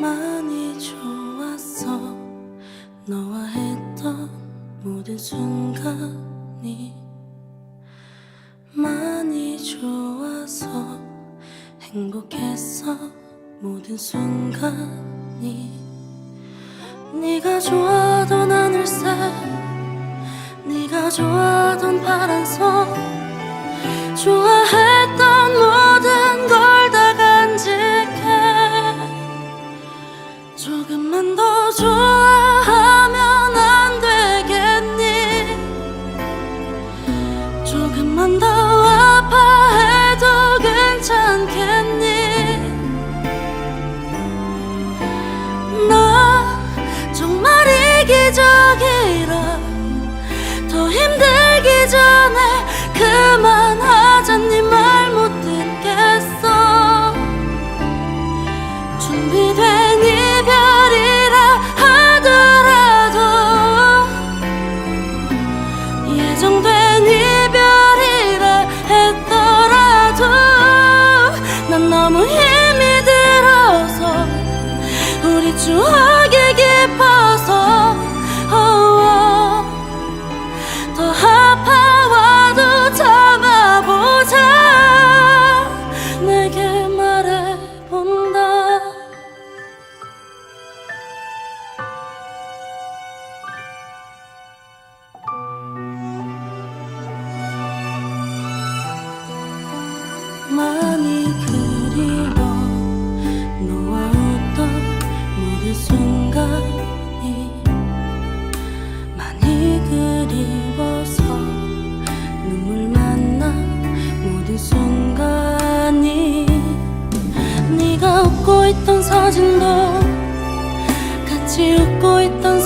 많이 좋았어 너와 했던 모든 순간이 많이 좋아서 행복했어 모든 순간이 네가 좋아하던 하늘색 네가 좋아하던 파란색 With there. 아직도 같이 웃고 있던